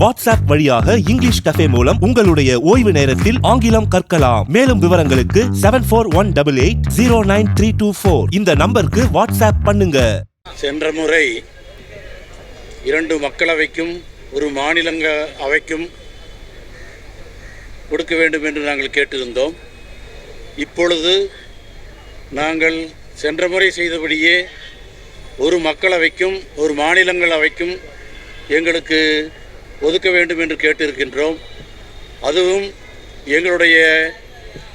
WhatsApp வழியாக English cafe மூலம் உங்களுடைய ஓய்வு நேரத்தில் ஆங்கிலம் கற்கலாம். மேலும் விவரங்களுக்கு seven four one double eight zero nine three two four இந்த நம்பருக்கு வாட்ஸ்அப் பண்ணுங்க. சென்ற முறை இரண்டு மக்களவைக்கும் ஒரு மாநிலங்க அவைக்கும் கொடுக்க வேண்டும் என்று நாங்கள் கேட்டிருந்தோம். இப்பொழுது நாங்கள் சென்ற முறை செய்தபடியே ஒரு மக்களவைக்கும் ஒரு மாநிலங்கள் அவைக்கும் எங்களுக்கு ஒதுக்க வேண்டும் என்று கேட்டிருக்கின்றோம். அதுவும் எங்களுடைய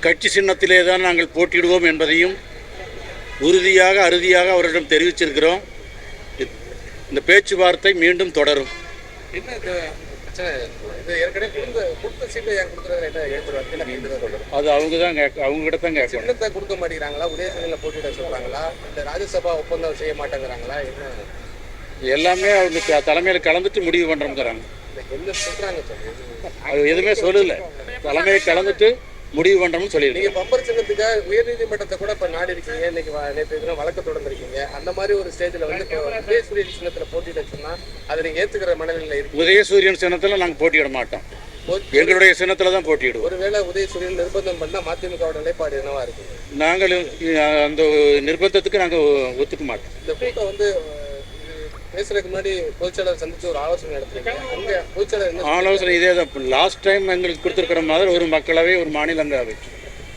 கட்சி சின்னத்திலே தான் நாங்கள் போட்டியிடுவோம் என்பதையும் உறுதியாக அறுதியாக அவரிடம் தெரிவிச்சிருக்கிறோம். இந்த பேச்சுவார்த்தை மீண்டும் தொடரும். அது அவங்க தான் கேட்க அவங்ககிட்ட தான் கேட்கணும். சின்னத்தை கொடுக்க மாட்டேங்கிறாங்களா? உதயசனில் போட்டியிட சொல்கிறாங்களா இல்லை ராஜ்யசபா ஒப்பந்தம் செய்ய மாட்டேங்கிறாங்களா? என்ன? எல்லாமே அவங்க தலைமையில் கலந்துட்டு முடிவு பண்ணுறோங்கிறாங்க சொல்லி அது எதுவுமே சொல்லலை. தலைமையை கலந்துட்டு முடிவு பண்ணுறோம்னு சொல்லியிருக்கேன் நீங்கள் பம்பர் சின்னத்துக்காக உயர்நீதிமன்றத்தை கூட இப்போ நாடி இருக்கீங்க இன்னைக்கு நேற்று தினம் வழக்கு தொடர்ந்துருக்கீங்க. அந்த மாதிரி ஒரு ஸ்டேஜில் வந்து இப்போ உதயசூரிய சின்னத்தில் போட்டியிட சொன்னால் அதை நீங்கள் ஏற்றுக்கிற மனநிலையில் இருக்கு உதயசூரியன் சின்னத்தில் நாங்கள் போட்டியிட மாட்டோம். எங்களுடைய சின்னத்தில் தான் போட்டியிடுவோம். ஒருவேளை உதயசூரியன் நிர்பந்தம் பண்ணால் மதிமுகவோட நிலைப்பாடு என்னவா இருக்குது நாங்கள் அஹ், அந்த நிர்பந்தத்துக்கு நாங்கள் ஒத்துக்க மாட்டோம். இந்த கூட்டம் வந்து பேசுறதுக்கு முன்னாடி பொதுச்செயலர் சந்திச்சு ஒரு ஆலோசனை என்ன ஆலோசனை இதே தான். லாஸ்ட் டைம் எங்களுக்கு கொடுத்துருக்கிற மாதிரி ஒரு மக்களவை ஒரு மாநிலங்களவை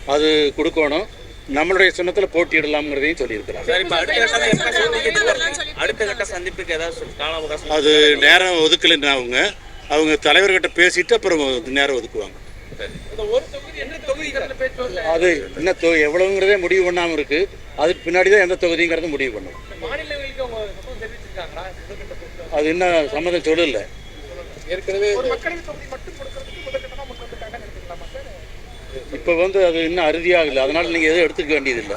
அது கொடுக்கணும். நம்மளுடைய சின்னத்தில் போட்டியிடலாம்ங்கிறதையும் சொல்லியிருக்கிறாங்க. சார் இப்போ அடுத்த கட்டம் எப்போ சந்திக்கிறதுக்கு அடுத்த கட்ட சந்திப்புக்கு ஏதாவது சொல்- கால அவகாசம் அது நேரம் ஒதுக்கலைன்னு அவங்க. அவங்க தலைவர்கிட்ட பேசிட்டு அப்புறம் நேரம் ஒதுக்குவாங்க. அது என்ன தொ எவ்வளவுங்கிறதே முடிவு பண்ணாமல் இருக்கு. அதுக்கு பின்னாடி தான் எந்த தொகுதிங்கிறத முடிவு பண்ணும். அது இன்னும் சம்மதம் சொல்லல. ஏற்கனவே இப்போ வந்து அது இன்னும் அறுதியாகல அதனால நீங்கள் எதுவும் எடுத்துக்க வேண்டியதில்லை.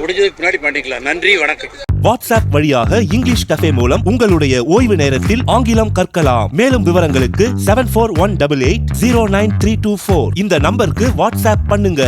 முடிஞ்சதுக்கு பின்னாடி பண்ணிக்கலாம். நன்றி வணக்கம். வாட்ஸ்அப் வழியாக இங்கிலீஷ் கஃபே மூலம் உங்களுடைய ஓய்வு நேரத்தில் ஆங்கிலம் கற்கலாம். மேலும் விவரங்களுக்கு seven four one double eight zero nine three two four இந்த நம்பருக்கு வாட்ஸ்அப் பண்ணுங்க.